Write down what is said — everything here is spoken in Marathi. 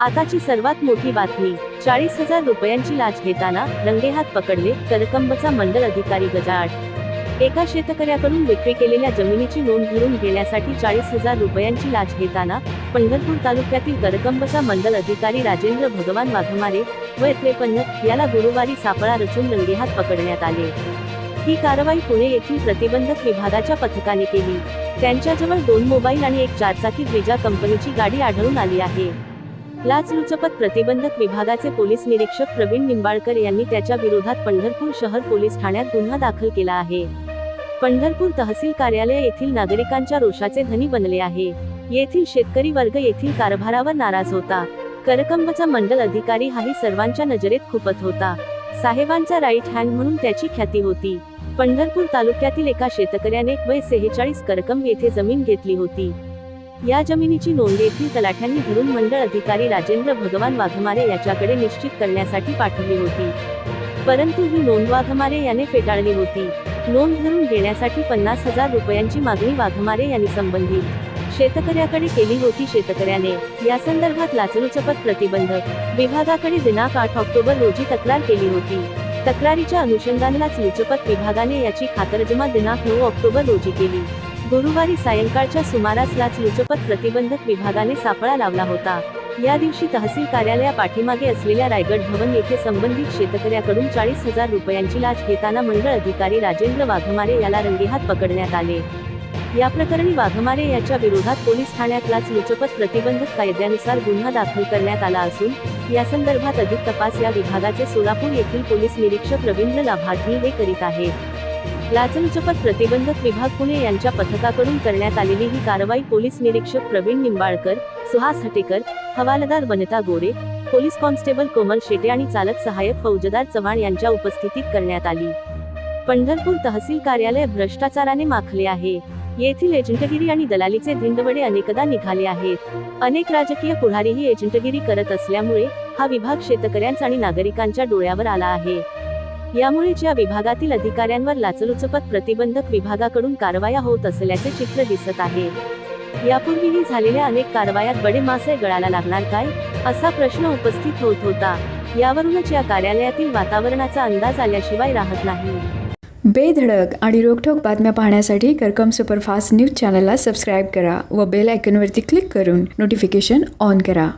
आताची सर्वात मोठी बातमी चाळीस हजार रुपयांची लाच घेताना रंगेहात पकडले करकंबचा मंडल अधिकारी गजाआड एका शेतकऱ्याकडून विक्री केलेल्या जमिनीची नोंद भरून घेण्यासाठी चाळीस हजार रुपयांची लाच घेताना पंढरपूर तालुक्यातील करकंबचा मंडल अधिकारी राजेंद्र भगवान वाघमारे वय त्रेपन्न याला गुरुवारी सापळा रचून रंगेहात पकडण्यात आले. ही कारवाई पुणे येथील प्रतिबंधक विभागाच्या पथकाने केली. त्यांच्याजवळ दोन मोबाईल आणि एक चारचाकी द्विजा कंपनीची गाडी आढळून आली आहे. लाचलुचपत प्रतिबंधक विभागाचे पोलीस निरीक्षक प्रवीण निंबाळकर यांनी त्याच्या विरोधात पंढरपूर शहर पोलीस ठाण्यात गुन्हा दाखल केला आहे. पंढरपूर तहसील कार्यालय येथील नागरिकांच्या रोषाचे धनी बनले आहे. येथील शेतकरी वर्ग येथील कारभारावर नाराज होता. करकंबचा मंडल अधिकारी हाही सर्वांच्या नजरेत खुपत होता. साहेबांचा राईट हँड म्हणून त्याची ख्याती होती. पंढरपूर तालुक्यातील एका शेतकऱ्याने वय सेहेचाळीस करकंब येथे जमीन घेतली होती. या जमिनीची नोंद येथील तलाठ्यांनी धरून मंडळ अधिकारी राजेंद्र भगवान वाघमारे याच्याकडे निश्चित करण्यासाठी पाठवली होती. परंतु ही नोंद वाघमारे याने फेटाळली होती. नोंद धरून घेण्यासाठी पन्नास हजार रुपयांची मागणी वाघमारे यांनी संबंधित. शेतकऱ्याकडे केली होती शेतकऱ्याने. या संदर्भात लाचलुचपत प्रतिबंधक विभागाकडे दिनांक आठ ऑक्टोबर रोजी तक्रार केली होती. तक्रारीच्या अनुषंगाने लाचलुचपत विभागाने याची खातरजमा दिनांक नऊ ऑक्टोबर रोजी केली. गुरुवारी सायंकाळच्या सुमारास लाचलुचपत प्रतिबंधक विभागाने सापळा लावला होता. या दिवशी तहसील कार्यालया पाठीमागे असलेल्या रायगड भवन येथे संबंधित शेतकऱ्याकडून चाळीस हजार रुपयांची लाच घेताना मंडळ अधिकारी राजेंद्र वाघमारे याला रंगेहात पकडण्यात आले. या प्रकरणी वाघमारे याच्या विरोधात पोलीस ठाण्यात लाचलुचपत प्रतिबंधक कायद्यानुसार गुन्हा दाखल करण्यात आला असून या संदर्भात अधिक तपास या विभागाचे सोलापूर येथील पोलीस निरीक्षक रवींद्र लाभार्थी हे करीत आहेत. लाचलुचपत प्रतिबंधक विभाग पुणे यांच्या पथकाकडून करण्यात आलेली ही कारवाई पोलीस निरीक्षक प्रवीण निंबाळकर सुहास हटेकर हवालदार वनिता गोरे पोलीस कॉन्स्टेबल कोमल शेटे आणि चालक सहाय्यक फौजदार चव्हाण यांच्या उपस्थितीत करण्यात आली. पंढरपूर तहसील कार्यालय भ्रष्टाचाराने माखले आहे. येथील एजंटगिरी आणि दलालीचे धिंडवडे अनेकदा निघाले आहेत. अनेक राजकीय पुढारीही एजंटगिरी करत असल्यामुळे हा विभाग शेतकऱ्यांचा आणि नागरिकांच्या डोळ्यावर आला आहे. यामुळे ज्या विभागातील अधिकाऱ्यांवर लाचलुचपत प्रतिबंधक विभागाकडून कारवाया होत असल्याचे चित्र दिसत आहे. यापूर्वीही झालेल्या अनेक कारवायात बडे मासे गळाला लागणार काय? असा प्रश्न उपस्थित होत होता. यावरूनच या कार्यालयातील वातावरणाचा अंदाज आल्याशिवाय राहत नाही. बेधडक आणि रोखठोक बातम्या पाहण्यासाठी करकम सुपरफास्ट न्यूज चॅनलला सबस्क्राईब करा व बेल आयकॉनवरती क्लिक करून नोटिफिकेशन ऑन करा.